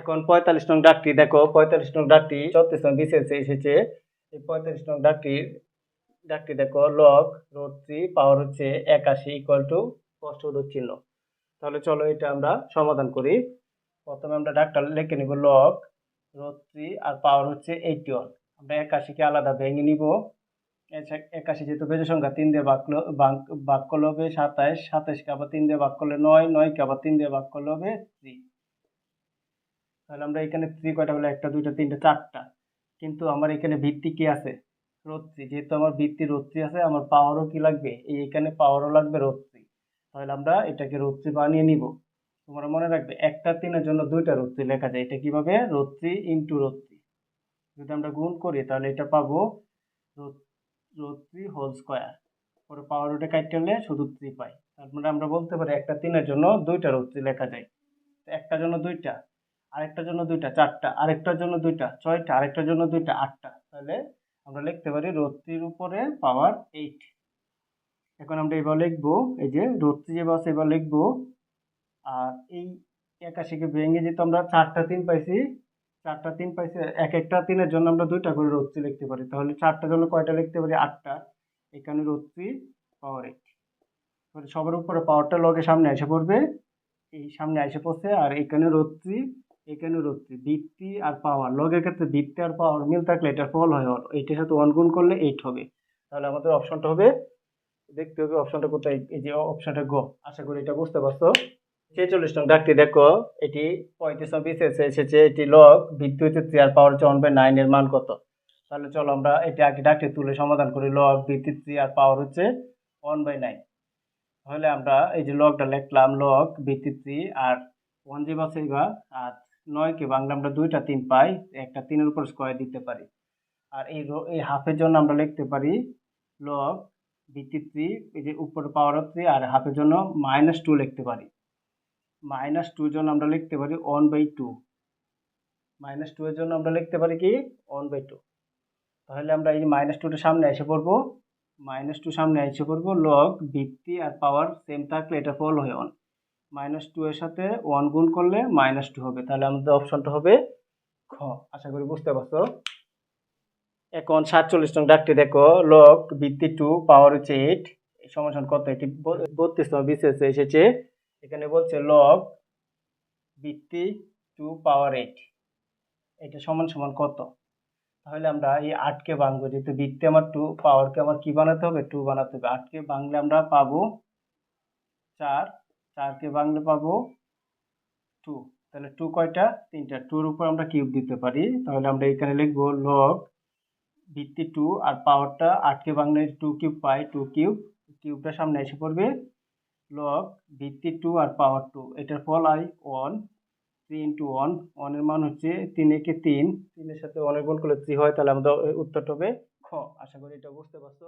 এখন পঁয়তাল্লিশ নং ডাকটি দেখো, পঁয়তাল্লিশ নং ডাকটি চৌত্রিশ নং বিসিএসে এসেছে। এই পঁয়তাল্লিশ নং ডাকটির ডাকটি দেখো লগ রোধ পাওয়ার হচ্ছে একাশি ইকুয়াল টু স্পষ্ট চিহ্ন। তাহলে চলো এটা আমরা সমাধান করি। প্রথমে আমরা ডাকটা লিখে নিব লগ রোধ আর পাওয়ার হচ্ছে এইটি ওয়ান আমরা একাশিকে আলাদা ভেঙে নিব। একাশি যেহেতু বেজে সংখ্যা তিন দিয়ে ভাগ- ভাগ করলে সাতাইশ সাতাইশকে আবার তিন দিয়ে ভাগ করলে নয়, নয়কে আবার তিন দিয়ে ভাগ করলে থ্রি তাহলে আমরা এখানে থ্রি কয়টা হলো? একটা, দুইটা, তিনটা, চারটা। কিন্তু আমার এখানে ভিত্তি কি আছে? রোত্রি। যেহেতু আমার ভিত্তি রোত্রি আছে, আমার পাওয়ারও কি লাগবে? এই এখানে পাওয়ারও লাগবে রোত্রি। তাহলে আমরা এটাকে রোত্রি বানিয়ে নিব। তোমরা মনে রাখবে, একটা তিনের জন্য দুইটা রোত্রি লেখা যায়। এটা কীভাবে? Root three into root three. যদি আমরা গুণ করি, তাহলে এটা পাবো রোত্রি হোল স্কোয়ার পরে পাওয়ার ওটা কাটতে হলে শুধু থ্রি পাই। তারপরে আমরা বলতে পারি, একটা তিনের জন্য দুইটা রোত্রি লেখা যায়। একটা জন্য দুইটা। আরেকটার জন্য দুইটা, চারটা, আরেকটার জন্য দুইটা, ছয়টা, আরেকটার জন্য দুইটা, আটটা। তাহলে আমরা লিখতে পারি রোত্রির উপরে পাওয়ার এইট এখন আমরা এবার লিখব, এই যে রোত্রি যে বাস এবার লিখব, আর এই একাশিকে ভেঙে যেহেতু আমরা চারটা তিন পাইছি, চারটা তিন পাইছি, এক একটা তিনের জন্য আমরা দুইটা করে রোত্রি লিখতে পারি। তাহলে চারটার জন্য কয়টা লিখতে পারি? আটটা। এখানে রোত্রি পাওয়ার এইট সবার উপরে পাওয়ারটা লগে সামনে এসে পড়বে, এই সামনে এসে পড়ছে, আর এখানে রোত্রি এখানে রোত্রি ভিত্তি আর পাওয়ার। লগের ক্ষেত্রে ভিত্তি আর পাওয়ার মিল থাকলে এটার ফল হয় ওর এইটার সাথে ওয়ান গুণ করলে এইট হবে। তাহলে আমাদের অপশনটা হবে, দেখতে হবে অপশনটা কোথায়, এই যে অপশনটা গো। আশা করি এটা বুঝতে পারছ। ছেচল্লিশ নং ডাকটি দেখো, এটি পঁয়ত্রিশ নং বিশেষে এসেছে এটি লগ ভিত্তি হচ্ছে থ্রি আর পাওয়ার হচ্ছে ওয়ান বাই নাইন এর মান কত? তাহলে চলো আমরা এটা আগে ডাকটি তুলে সমাধান করি। লগ ভিত্তি থ্রি আর পাওয়ার হচ্ছে ওয়ান বাই নাইন তাহলে আমরা এই যে লগটা লিখলাম লগ ভিত্তি থ্রি আর ওয়ান যে বাসে আর নয়কে বাংলা আমরা দুইটা তিন পাই, একটা তিনের উপর স্কোয়ার দিতে পারি। আর এই এই হাফের জন্য আমরা লিখতে পারি লগ ভিত্তি থ্রি এই যে উপরে পাওয়ার থ্রি আর হাফের জন্য মাইনাস টু লিখতে পারি। মাইনাস টুর জন্য আমরা লিখতে পারি one by two minus two এর জন্য আমরা লিখতে পারি কি? ওয়ান বাই টু তাহলে আমরা এই যে মাইনাস টুটা সামনে এসে পড়ব। মাইনাস টু সামনে এসে পড়ব লগ ভিত্তি আর পাওয়ার সেম থাকলে এটা ফল হয় অন মাইনাস টু এর সাথে ওয়ান গুণ করলে মাইনাস টু হবে। তাহলে আমাদের অপশনটা হবে খ। আশা করি বুঝতে পারছ? এখন সাতচল্লিশ নং ডাকটি দেখো। লগ ভিত্তি টু পাওয়ার হচ্ছে এইট এই সমাধান কত? এটি বত্রিশতম বিশেষ এসেছে। এখানে বলছে লগ ভিত্তি টু পাওয়ার এইট এটা সমান সমান কত? তাহলে আমরা এই আটকে ভাঙবো। যেহেতু ভিত্তি আমার টু পাওয়ারকে আমার কি বানাতে হবে? টু বানাতে হবে। আটকে ভাঙলে আমরা পাবো চার চারকে ভাঙলে পাবো টু। তাহলে টু কয়টা? তিনটা। টুর উপর আমরা কিউব দিতে পারি। তাহলে আমরা এখানে লিখব লগ ভিত্তি টু আর পাওয়ারটা আটকে ভাঙলে টু কিউব পাই, টু কিউব। কিউবটা সামনে এসে পড়বে লগ ভিত্তি টু আর পাওয়ার টু। এটার ফল I one, three into one. ওয়ানের মান হচ্ছে তিন একে তিন। তিনের সাথে ওয়ানের গুণ করলে থ্রি হয়, তাহলে আমাদের উত্তরটা হবে খ। আশা করি এটা বুঝতে পারছ।